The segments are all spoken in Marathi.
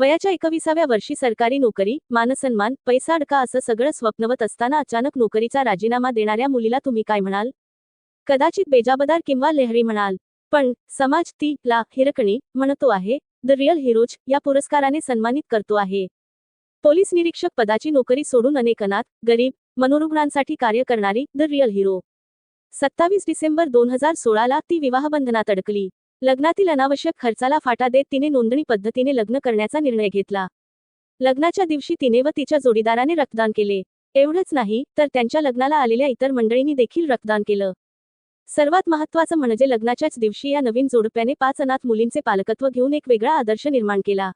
वयाच्या एकविसाव्या वर्षी सरकारी नोकरी मानसन्मान पैसा अडका असं सगळं स्वप्नवत असताना अचानक नोकरीचा राजीनामा देणाऱ्या मुलीला तुम्ही काय म्हणाल? कदाचित बेजाबदार किंवा लेहरी म्हणाल. पण समाज ती ला हिरकणी म्हणतो आहे द रिअल हिरोज या पुरस्काराने सन्मानित करतो आहे. पोलीस निरीक्षक पदाची नोकरी सोडून अनेक अनाथ गरीब मनोरुग्णांसाठी कार्य करणारी द रिअल हिरो. सत्तावीस डिसेंबर दोन हजार सोळाला ती विवाहबंधनात अडकली. लग्नातील अनावश्यक खर्चाला फाटा देत तिने नोंदणी पद्धतीने लग्न करण्याचा निर्णय घेतला. लग्नाच्या दिवशी तिने व तिच्या जोडीदाराने रक्तदान केले. एवढंच नाही तर त्यांच्या लग्नाला आलेल्या इतर मंडळींनी देखील रक्तदान केलं. सर्वात महत्त्वाचं म्हणजे लग्नाच्याच दिवशी या नवीन जोडप्याने पाच अनाथ मुलींचे पालकत्व घेऊन एक वेगळा आदर्श निर्माण केला.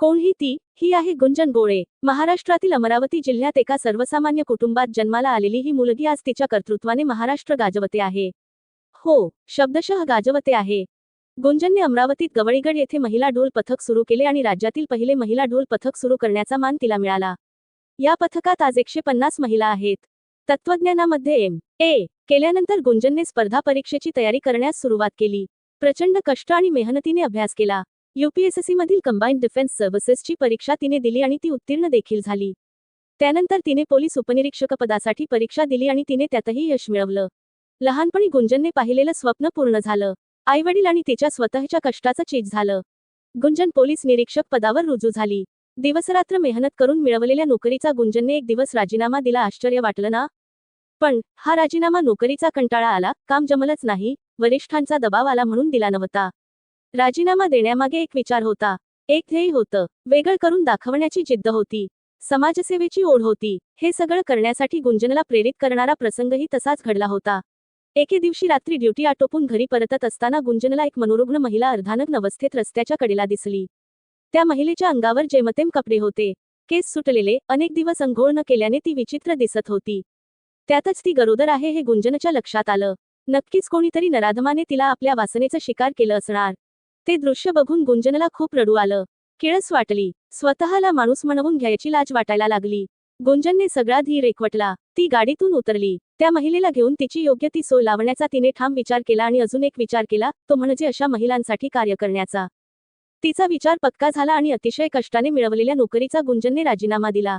कोणही ती ही आहे गुंजन गोळे. महाराष्ट्रातील अमरावती जिल्ह्यात एका सर्वसामान्य कुटुंबात जन्माला आलेली ही मुलगी आज तिच्या कर्तृत्वाने महाराष्ट्र गाजवते आहे. हो शब्दशः गाजवते आहे. गुंजनने अमरावतीत गवळीगड येथे महिला ढोल पथक सुरू केले आणि राज्यातील पहिले महिला ढोल पथक सुरू करण्याचा मान तिला मिळाला. या पथकात आज एकशे पन्नास महिला आहेत. तत्वज्ञानामध्ये एम. ए. केल्यानंतर गुंजनने स्पर्धा परीक्षेची तयारी करण्यास सुरुवात केली. प्रचंड कष्ट आणि मेहनतीने अभ्यास केला. युपीएससी मधील कंबाईंड डिफेन्स सर्व्हिसेसची परीक्षा तिने दिली आणि ती उत्तीर्ण देखील झाली. त्यानंतर तिने पोलीस उपनिरीक्षक पदासाठी परीक्षा दिली आणि तिने त्यातही यश मिळवलं. लहानपणी गुंजनने पाहिलेलं स्वप्न पूर्ण झालं. आईवडील आणि तिच्या स्वतःच्या कष्टाचं चीज झालं. गुंजन पोलीस निरीक्षक पदावर रुजू झाली. दिवसरात्र मेहनत करून मिळवलेल्या नोकरीचा गुंजनने एक दिवस राजीनामा दिला आश्चर्य वाटलं ना? पण हा राजीनामा नोकरीचा कंटाळा आला काम जमलंच नाही वरिष्ठांचा दबाव आला म्हणून दिला नव्हता. राजीनामा देण्यामागे एक विचार होता. एक ध्येय होतं. वेगळं करून दाखवण्याची जिद्द होती. समाजसेवेची ओढ होती. हे सगळं करण्यासाठी गुंजनला प्रेरित करणारा प्रसंगही तसाच घडला होता. एके दिवशी रात्री ड्युटी आटोपून घरी परतत असताना गुंजनला एक मनोरुग्ण महिला अर्धानग्न अवस्थेत रस्त्याच्या कडेला दिसली. त्या महिलेच्या अंगावर जेमतेम कपडे होते. केस सुटलेले अनेक दिवस अंघोळ न केल्याने ती विचित्र दिसत होती. त्यातच ती गरोदर आहे हे गुंजनच्या लक्षात आलं. नक्कीच कोणीतरी नराधमाने तिला आपल्या वासनेचं शिकार केलं असणार. ते दृश्य बघून गुंजनला खूप रडू आलं. किळस वाटली. स्वतःला माणूस म्हणवून घ्यायची लाज वाटायला लागली. गुंजनने सगळा धीर एकवटला. ती गाडीतून उतरली. त्या महिलेला घेऊन तिची योग्य ती सोय लावण्याचा तिने ठाम विचार केला आणि अजून एक विचार केला तो म्हणजे अशा महिलांसाठी कार्य करण्याचा. तिचा विचार पक्का झाला आणि अतिशय कष्टाने मिळवलेल्या नोकरीचा गुंजनने राजीनामा दिला.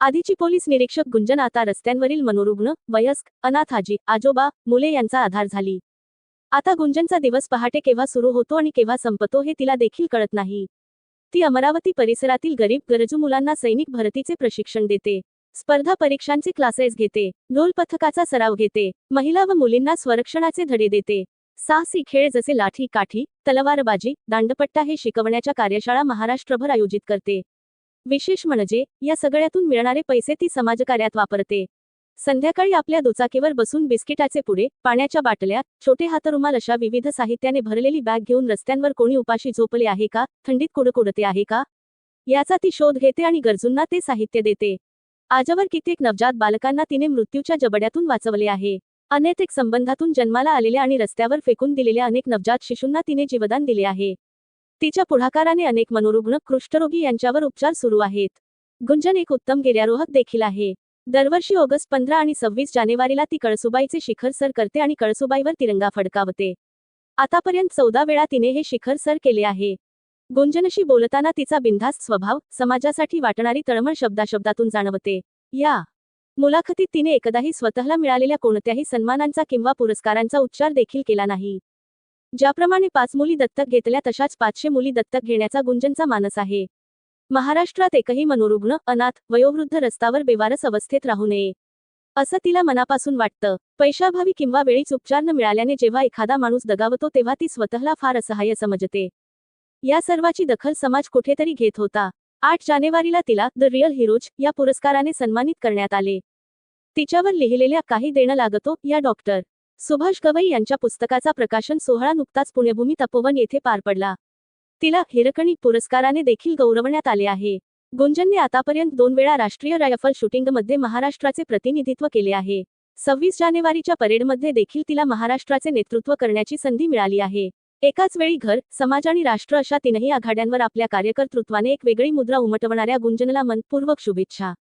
आधीची पोलीस निरीक्षक गुंजन आता रस्त्यांवरील मनोरुग्ण वयस्क अनाथाजी आजोबा मुले यांचा आधार झाली. आता गुंजनचा दिवस पहाटे केव्हा सुरू होतो आणि केव्हा संपतो हे तिला देखील कळत नाही. ती अमरावती परिसरातील गरीब गरजू मुलांना सैनिक भरतीचे प्रशिक्षण देते. स्पर्धा परीक्षांचे क्लासेस घेते ढोल पथकाचा सराव घेते महिला व मुलींना स्वरक्षणाचे धडे देते. साहसी खेळ जसे लाठी काठी तलवारबाजी दांडपट्टा हे शिकवण्याच्या कार्यशाळा महाराष्ट्रभर आयोजित करते. विशेष म्हणजे या सगळ्यातून मिळणारे पैसे ती समाजकार्यात वापरते. संध्याकाळी आपल्या दुचाकीवर बसून बिस्किटाचे पुढे पाण्याच्या बाटल्या छोटे हातरुमाल अशा विविध साहित्याने भरलेली बॅग घेऊन रस्त्यांवर कोणी उपाशी झोपले आहे का थंडीत कुडकुडते आहे का? याचा ती शोध घेते आणि गरजूंना ते साहित्य देते. आजवर कित्येक नवजात बालकांना तिने मृत्यूच्या जबड्यातून वाचवले आहे. अनैतिक संबंधातून जन्माला आलेल्या आणि रस्त्यावर फेकून दिलेल्या अनेक नवजात शिशूंना तिने जीवदान दिले आहे. तिच्या पुढाकाराने अनेक मनोरुग्ण कृष्ठरोगी यांच्यावर उपचार सुरू आहेत. गुंजन एक उत्तम गिर्यारोहक देखील आहे. दरवर्षी ऑगस्ट पंधरा आणि सव्वीस जानेवारीला ती कळसुबाईचे शिखर सर करते आणि कळसुबाईवर तिरंगा फडकावते. आतापर्यंत चौदा वेळा तिने हे शिखर सर केले आहे. गुंजनशी बोलताना तिचा बिनधास्त स्वभाव समाजासाठी वाटणारी तळमळ शब्दाशब्दातून जाणवते. या मुलाखतीत तिने एकदाही स्वतःला मिळालेल्या कोणत्याही सन्मानांचा किंवा पुरस्कारांचा उच्चार देखील केला नाही. ज्याप्रमाणे पाच मुली दत्तक घेतल्या तशाच पाचशे मुली दत्तक घेण्याचा गुंजनचा मानस आहे. महाराष्ट्रात एकही मनोरुग्ण अनाथ वयोवृद्ध रस्त्यावर बेवारस अवस्थेत राहू नये. असं तिला मनापासून वाटतं. पैशाभावी किंवा वेळीच उपचार न मिळाल्याने जेव्हा एखादा माणूस दगावतो तेव्हा ती स्वतःला फार असहाय्य समजते. या सर्वाची दखल समाज कुठेतरी घेत होता. आठ जानेवारीला तिला द रिअल हिरोज या पुरस्काराने सन्मानित करण्यात आले. तिच्यावर लिहिलेल्या काही देणं लागतो या डॉक्टर सुभाष गवई यांच्या पुस्तकाचा प्रकाशन सोहळा नुकताच पुण्यभूमी तपोवन येथे पार पडला. तिला हिरकणी पुरस्काराने देखील गौरवण्यात आले आहे. गुंजनने आतापर्यंत दोन वेळा राष्ट्रीय रायफल शूटिंगमध्ये महाराष्ट्राचे प्रतिनिधित्व केले आहे. सव्वीस जानेवारीच्या परेडमध्ये देखील तिला महाराष्ट्राचे नेतृत्व करण्याची संधी मिळाली आहे. एकाच वेळी घर समाज आणि राष्ट्र अशा तीनही आघाड्यांवर आपल्या कार्यकर्तृत्वाने एक वेगळी मुद्रा उमटवणाऱ्या गुंजनला मनपूर्वक शुभेच्छा.